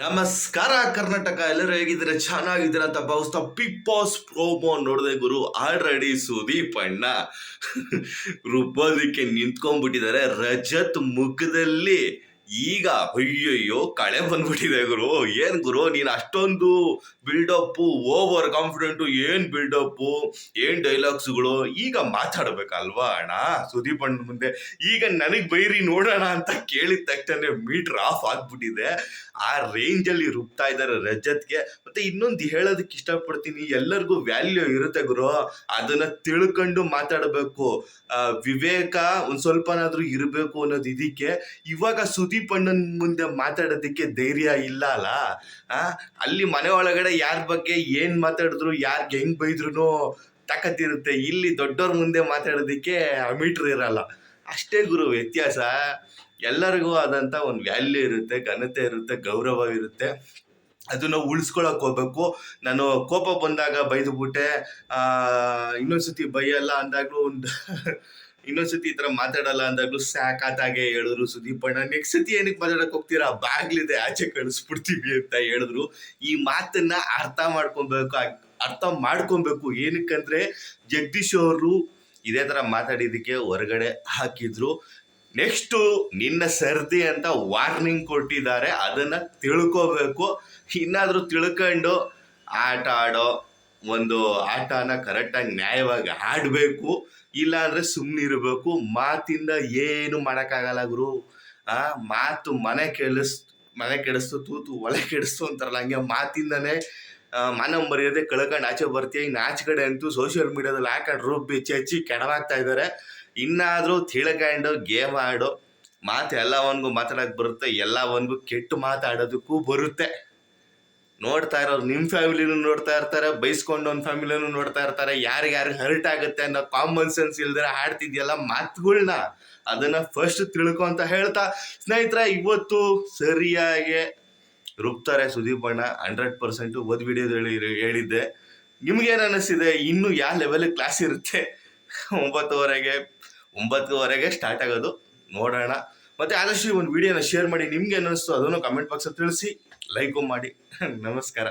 ನಮಸ್ಕಾರ ಕರ್ನಾಟಕ, ಎಲ್ಲರೂ ಹೇಗಿದ್ದೀರಾ? ಚೆನ್ನಾಗಿದ್ದೀರಾ ಅಂತ ಭಾವಿಸ್ತಾ ಬಿಗ್ ಬಾಸ್ ಪ್ರೋಮೋ ನೋಡಿದೆ ಗುರು ಆಲ್ರೆಡಿ ಸುದೀಪ್ ಅಣ್ಣ. ರುಬ್ಬೋದಕ್ಕೆ ನಿಂತ್ಕೊಂಡ್ಬಿಟ್ಟಿದ್ದಾರೆ. ರಜತ್ ಮುಖದಲ್ಲಿ ಈಗ ಅಯ್ಯಯ್ಯೋ, ಕಳೆ ಬಂದ್ಬಿಟ್ಟಿದೆ ಗುರು. ಏನ್ ಗುರು, ನೀನ್ ಅಷ್ಟೊಂದು ಬಿಲ್ಡಪ್ ಓವರ್ ಕಾನ್ಫಿಡೆಂಟ್ ಏನ್ ಬಿಲ್ಡಪ್ ಏನ್ ಡೈಲಾಗ್ಸ್ಗಳು ಈಗ ಮಾತಾಡ್ಬೇಕಲ್ವಾ ಅಣ್ಣ? ಸುದೀಪ್ ಅಣ್ಣ ಮುಂದೆ. ಈಗ ನನಗ್ ಬೈರಿ ನೋಡೋಣ ಅಂತ ಕೇಳಿದ ತಕ್ಷಣ ಮೀಟರ್ ಆಫ್ ಆಗ್ಬಿಟ್ಟಿದೆ. ಆ ರೇಂಜ್ ಅಲ್ಲಿ ರುಬ್ತಾ ಇದ್ದಾರೆ ರಜತ್ಗೆ. ಮತ್ತೆ ಇನ್ನೊಂದು ಹೇಳೋದಕ್ಕೆ ಇಷ್ಟಪಡ್ತೀನಿ, ಎಲ್ಲರಿಗೂ ವ್ಯಾಲ್ಯೂ ಇರುತ್ತೆ ಗುರು. ಅದನ್ನ ತಿಳ್ಕೊಂಡು ಮಾತಾಡಬೇಕು. ವಿವೇಕ ಒಂದ್ ಸ್ವಲ್ಪನಾದ್ರೂ ಇರಬೇಕು ಅನ್ನೋದು ಇದಕ್ಕೆ. ಇವಾಗ ಸುದೀಪ್ ಅಣ್ಣನ್ ಮುಂದೆ ಮಾತಾಡೋದಕ್ಕೆ ಧೈರ್ಯ ಇಲ್ಲ ಅಲ್ಲ? ಅಲ್ಲಿ ಮನೆ ಒಳಗಡೆ ಯಾರ ಬಗ್ಗೆ ಏನ್ ಮಾತಾಡಿದ್ರು ಯಾರ್ಗೆ ಹೆಂಗ್ ಬೈದ್ರು ತಾಕತ್ತಿರುತ್ತೆ ಇಲ್ಲಿ ದೊಡ್ಡವ್ರ ಮುಂದೆ ಮಾತಾಡೋದಕ್ಕೆ ಮೀಟರ್ ಇರಲ್ಲ. ಅಷ್ಟೇ ಗುರು, ವ್ಯತ್ಯಾಸ. ಎಲ್ಲರಿಗೂ ಆದಂತ ಒಂದು ವ್ಯಾಲ್ಯೂ ಇರುತ್ತೆ, ಘನತೆ ಇರುತ್ತೆ, ಗೌರವ ಇರುತ್ತೆ. ಅದನ್ನ ಉಳಿಸ್ಕೊಳಕ್ ಹೋಗ್ಬೇಕು. ನಾನು ಕೋಪ ಬಂದಾಗ ಬೈದು ಬಿಟ್ಟೆ ಆ, ಇನ್ನೊಂದ್ಸತಿ ಬೈಯಲ್ಲ ಅಂದಾಗ್ಲೂ ಒಂದು ಇನ್ನೊಂದ್ಸತಿ ಈ ತರ ಮಾತಾಡಲ್ಲ ಅಂದಾಗ್ಲೂ ಸಾಕಾತಾಗೆ ಹೇಳಿದ್ರು ಸುದೀಪ್ ಅಣ್ಣ. ನೆಕ್ಸ್ಟ್ ಸತಿ ಏನಕ್ಕೆ ಮಾತಾಡಕ್ಕೆ ಹೋಗ್ತೀರಾ? ಬಾಗ್ಲಿದೆ, ಆಚೆ ಕಳಿಸ್ಬಿಡ್ತೀವಿ ಅಂತ ಹೇಳಿದ್ರು. ಈ ಮಾತನ್ನ ಅರ್ಥ ಮಾಡ್ಕೊಬೇಕು ಅರ್ಥ ಮಾಡ್ಕೊಬೇಕು. ಏನಕ್ಕಂದ್ರೆ ಜಗದೀಶ್ ಅವರು ಇದೇ ತರ ಮಾತಾಡಿದ್ದಕ್ಕೆ ಹೊರಗಡೆ ಹಾಕಿದ್ರು. ನೆಕ್ಸ್ಟು ನಿನ್ನ ಸರ್ದಿ ಅಂತ ವಾರ್ನಿಂಗ್ ಕೊಟ್ಟಿದ್ದಾರೆ, ಅದನ್ನ ತಿಳ್ಕೋಬೇಕು. ಇನ್ನಾದರೂ ತಿಳ್ಕೊಂಡು ಆಟ ಆಡೋ ಒಂದು ಆಟನ ಕರೆಕ್ಟಾಗಿ ನ್ಯಾಯವಾಗಿ ಆಡಬೇಕು ಇಲ್ಲ ಅಂದ್ರೆ ಸುಮ್ಮನೆ ಇರಬೇಕು ಮಾತಿಂದ ಏನು ಮಾಡೋಕ್ಕಾಗಲ್ಲ ಗುರು. ಆ, ಮಾತು ಮನೆ ಕೆಡಿಸ್, ಮನೆ ಕೆಡಿಸ್ತು, ತೂತು ಒಲೆ ಕೆಡಿಸ್ತು ಅಂತಾರಲ್ಲ, ಹಂಗೆ ಮಾತಿಂದನೇ ಆ, ಮಾನ ಮರ್ಯಾದೆ ಕಳ್ಕೊಂಡು ಆಚೆ ಬರ್ತೀಯ ಇನ್ನು ಆಚೆ ಕಡೆ ಅಂತೂ ಸೋಷಿಯಲ್ ಮೀಡಿಯಾದಲ್ಲಿ ಹಾಕೊಂಡು ರುಬ್ಬಿ ಚಚ್ಚಿ ಕೆಡವಾಗ್ತಾ ಇದ್ದಾರೆ. ಇನ್ನಾದರೂ ತಿಳ್ಕೊಂಡು ಗೇಮ್ ಆಡು ಮಾತು ಎಲ್ಲವನ್ಗೂ ಮಾತಾಡೋಕೆ ಬರುತ್ತೆ ಎಲ್ಲವನ್ಗೂ ಕೆಟ್ಟು ಮಾತಾಡೋದಕ್ಕೂ ಬರುತ್ತೆ. ನೋಡ್ತಾ ಇರೋರು ನಿಮ್ಮ ಫ್ಯಾಮಿಲಿನೂ ನೋಡ್ತಾ ಇರ್ತಾರೆ ಬೈಸ್ಕೊಂಡು ಒಂದು ಫ್ಯಾಮಿಲಿನೂ ನೋಡ್ತಾ ಇರ್ತಾರೆ ಯಾರಿಗ್ಯಾರು ಹರ್ಟ್ ಆಗುತ್ತೆ ಅನ್ನೋ ಕಾಮನ್ ಸೆನ್ಸ್ ಇಲ್ದಿರ ಆಡ್ತಿದ್ಯಲ್ಲ ಮಾತುಗಳನ್ನ ಅದನ್ನು ಫಸ್ಟ್ ತಿಳ್ಕೊ ಅಂತ ಹೇಳ್ತಾ ಸ್ನೇಹಿತರೆ ಇವತ್ತು ಸರಿಯಾಗಿ ರುಬ್ತಾರೆ ಸುದೀಪ್ ಅಣ್ಣ ಹಂಡ್ರೆಡ್ ಪರ್ಸೆಂಟ್ ಓದ್ ವಿಡಿಯೋದಲ್ಲಿ ಹೇಳಿದ್ದೆ. ನಿಮ್ಗೇನು ಅನ್ನಿಸ್ತಿದೆ ಇನ್ನು ಯಾವ ಲೆವೆಲ್ ಕ್ಲಾಸ್ ಇರುತ್ತೆ? ಒಂಬತ್ತುವರೆಗೆ ಒಂಬತ್ತುವರೆಗೆ ಸ್ಟಾರ್ಟ್ ಆಗೋದು. ನೋಡೋಣ. ಮತ್ತೆ ಆದಷ್ಟು ಒಂದು ವಿಡಿಯೋನ ಶೇರ್ ಮಾಡಿ. ನಿಮ್ಗೆ ಅನ್ನಿಸ್ತು ಅದನ್ನು ಕಮೆಂಟ್ ಬಾಕ್ಸಲ್ಲಿ ತಿಳಿಸಿ. ಲೈಕು ಮಾಡಿ. ನಮಸ್ಕಾರ.